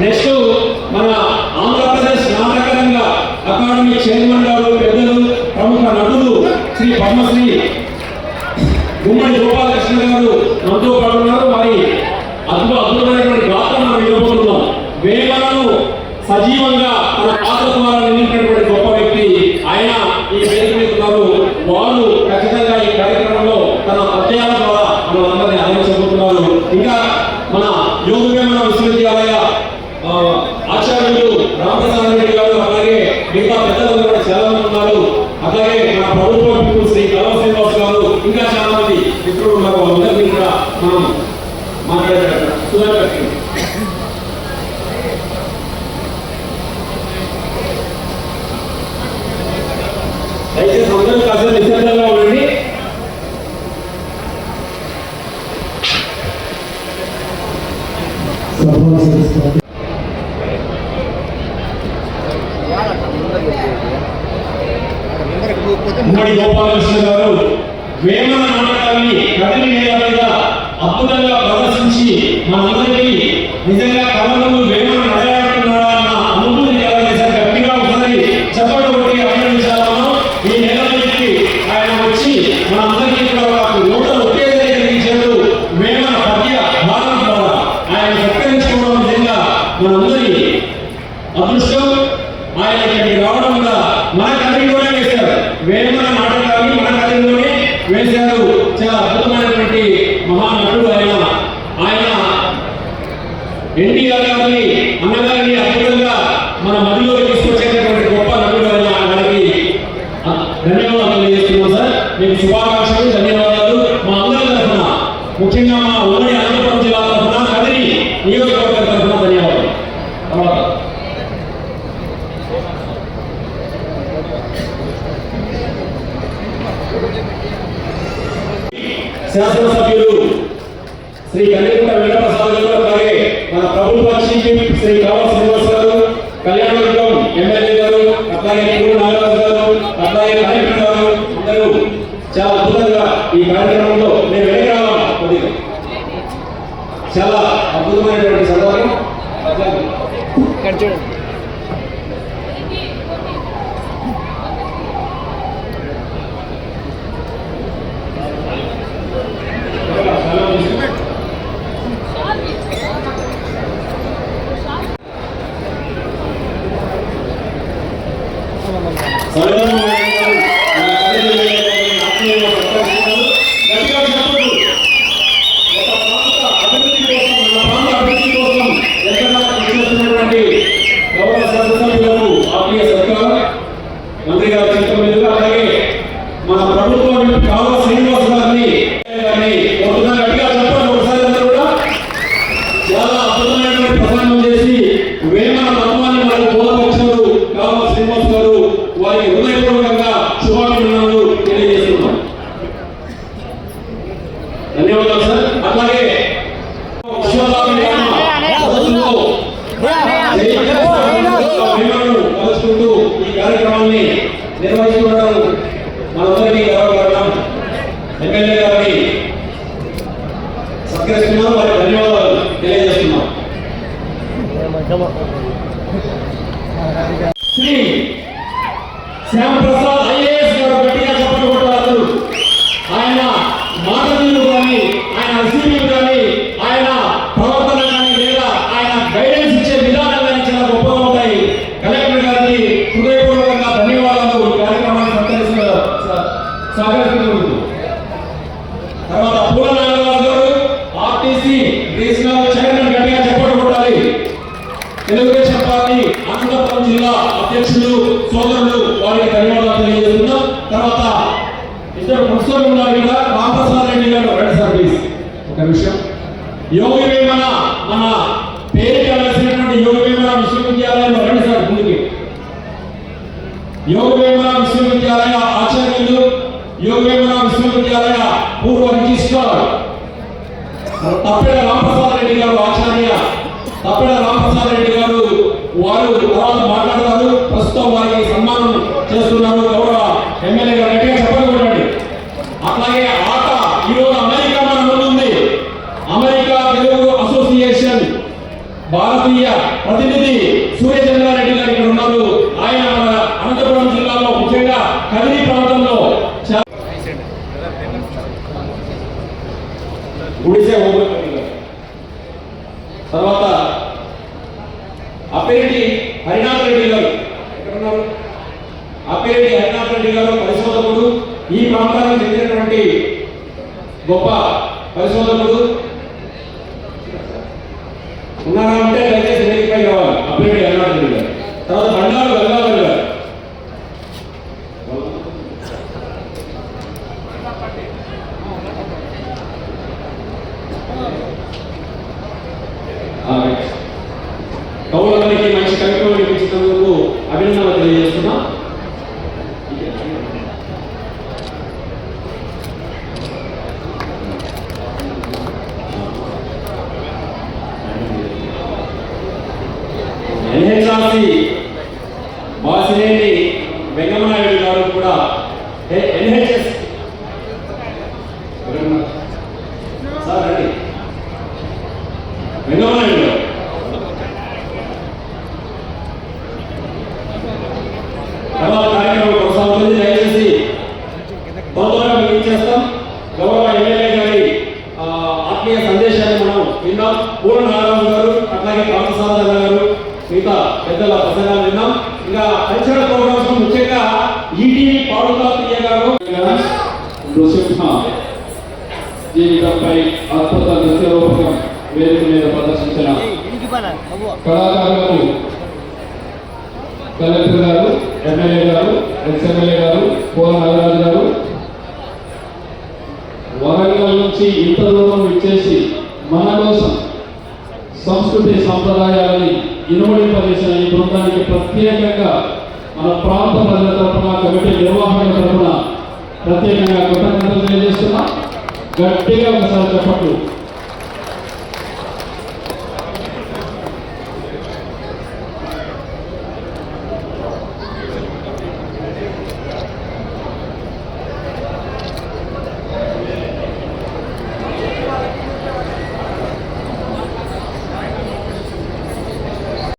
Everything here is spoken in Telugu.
నెక్స్ట్ మన ఆంధ్రప్రదేశ్ నాటకరంగ అకాడమీ చైర్మన్ గారు పెద్దలు ప్రముఖ నటులు శ్రీ పద్మశ్రీ గుమ్మడి గోపాలకృష్ణ గారు మనతో పాటు ఉన్నారు. మరి అద్భుత అద్భుతమైనటువంటి గాత్ర మనం వినబోతున్నాం. వేమనను సజీవంగా తన పాత్ర ద్వారా నిలిపినటువంటి గొప్ప వ్యక్తి ఆయన ఈ వేదిక మీద ఉన్నారు. వారు ఖచ్చితంగా ఈ కార్యక్రమంలో తన అధ్యయనం ద్వారా మన అందరినీ అందించబోతున్నారు ఇంకా মারা যাবে সোয়া রাখেন এই যে সন্তান কাছে লিখে দেওয়া অলরেডি మనందరికీ నిజంగా కళలు వేమన నడయాడుతున్నాడా అన్న అనుభూతి గట్టిగా ఒకసారి చెప్పడం కొట్టి అభినందించాలను ఈ నెల నుంచి ఆయన వచ్చి మనందరికీ కూడా ఒక నూట ఉత్తేజం కలిగించాడు వేమన పద్య భారత ద్వారా. ఆయన సత్కరించుకోవడం నిజంగా మనందరి అదృష్టం. ఆయన ఇక్కడికి రావడం వల్ల మన కథలోనే వేశారు. వేమన నాటకాన్ని మన కథలోనే వేశారు. చాలా అద్భుతమైనటువంటి మహానటుడు ఆయన ఆయన ఎన్టీఆర్ గారిని అన్నగారిని అద్భుతంగా మన మదిలో తీసుకొచ్చేటటువంటి గొప్ప నటుడు ఆయన ఆయనకి ధన్యవాదాలు తెలియజేస్తున్నాం సార్ మీకు శుభాకాంక్షలు ధన్యవాదాలు మా అందరి తరఫున ముఖ్యంగా మా ఉమ్మడి అనంతపురం జిల్లా తరఫున కదిరి నియోజకవర్గం తరఫున ధన్యవాదాలు తర్వాత శాసనసభ్యులు శ్రీ కళ్యాణ వెంకటప్రసాద్ గారు అలాగే మన ప్రభుత్వ చీఫ్ విప్ శ్రీ కావా శ్రీనివాస్ గారు కళ్యాణదుర్గం ఎమ్మెల్యే గారు అట్లాగే పూర్ణ నాగరాజు గారు అట్లాగే నాయకుడు గారు అందరూ చాలా అద్భుతంగా ఈ కార్యక్రమంలో చాలా అద్భుతమైనటువంటి సందర్భం ఇక్కడ చూడండి గారు చెప్పడం లేదు అలాగే మన ప్రభుత్వం కాలువ శ్రీనివాస్ గారిని గారిని కోరుతున్నాను గట్టిగా చెప్పండి ఒకసారి అందరూ కూడా చాలా అద్భుతమైనటువంటి ప్రసంగం చేసి వేమన తత్వాన్ని మనకు బోధపరిచారు కావాలి శ్రీనివాస్ గారు వారికి హృదయపూర్వకంగా శుభాభినందనలు తెలియజేస్తున్నాం ధన్యవాదాలు సార్. అట్లాగే ఈ కార్యక్రమాన్ని నిర్వహిస్తుండడం మనందరికీ గర్వకారణం ఎమ్మెల్యే గారిని సత్కరిస్తున్నాం. వారికి ధన్యవాదాలు తెలియజేస్తున్నాం. శ్రీ శ్యామ్ ప్రసాద్ ఐఏఎస్ గారు గట్టిగా చెప్పండి కొట్టారు ఆయన మాటలు కానీ ఆయన అసీలు కానీ ఆయన ప్రవర్తన కానీ లేదా ఆయన గైడెన్స్ ఇచ్చే విధానం కానీ చాలా గొప్పగా ఉంటాయి కలెక్టర్ గారికి హృదయపూర్వకంగా ధన్యవాదాలు ఈ కార్యక్రమాన్ని సత్కరిస్తున్న సహకరిస్తున్నందుకు తర్వాత పూల నాగరాజు గారు ఆర్టీసీ రీజనల్ చైర్మన్ గట్టిగా చెప్పడం కొట్టాలి తెలుగుదేశం పార్టీ అనంతపురం జిల్లా అధ్యక్షులు సోదరులు వారికి ధన్యవాదాలు తెలియజేస్తున్నాం తర్వాత ఇద్దరు ప్రొఫెసర్లు ఉన్నారు ఇక్కడ రామప్రసాద్ రెడ్డి గారు రండి సార్ ప్లీజ్ ఒక విషయం యోగి వేమన మన పేరు కలిసినటువంటి యోగి వేమన విశ్వవిద్యాలయంలో రండి సార్ ముందుకి యోగ వేమన విశ్వవిద్యాలయ ఆచార్యులు విశ్వవిద్యాలయ పూర్వ రిజిస్ట్రార్. తప్పెడ రామప్రసాద్ రెడ్డి గారు ఆచార్య. తప్పెడ రామప్రసాద్ రెడ్డి గారు వారు తర్వాత మాట్లాడతారు. ప్రస్తుతం వారికి సన్మానం చేస్తున్నారు గౌరవ ఎమ్మెల్యే గారు గట్టిగా చెప్పకూడదండి అట్లాగే ఆట ఈరోజు అమెరికా మన ముందు ఉంది అమెరికా తెలుగు అసోసియేషన్ భారతీయ ప్రతినిధి సూర్యచంద్రారెడ్డి గారు ఇక్కడ ఉన్నారు ఆయన మన అనంతపురం జిల్లాలో ముఖ్యంగా కదిరి ప్రాంతంలో చా- గుడిసె ఓపెన్ గారు. తర్వాత అప్పిరెడ్డి హరినాథ్ రెడ్డి గారు ఎక్కడ ఉన్నారు అప్పిరెడ్డి హరినాథ్ రెడ్డి గారు పరిశోధకుడు. ఈ ప్రాంతానికి చెందినటువంటి గొప్ప పరిశోధకుడు. ఉన్నారా అంటే వెంగమనాయుడు గారు కూడా ఎన్హెచ్ఎస్? సార్ వెంగమనాయుడు గారు. తర్వాత నృసింహ జీవితంపై అద్భుత నృత్య రూపకం వేదిక మీద ప్రదర్శించిన కళాకారులకు కలెక్టర్ గారు ఎమ్మెల్యే గారు ఎక్స్ఎమ్మెల్యే గారు పూల నాగరాజు గారు వరంగల్ నుంచి ఇంత దూరం ఇచ్చేసి మన కోసం సంస్కృతి సంప్రదాయాలని ఇనుమడింపజేసిన ఈ బృందానికి ప్రత్యేకంగా మన ప్రాంత ప్రజల తరఫున కమిటీ నిర్వాహకుల తరఫున ప్రత్యేకంగా కృతజ్ఞతలు తెలియజేస్తున్నా. గట్టిగా ఒకసారి చెప్పట్లు.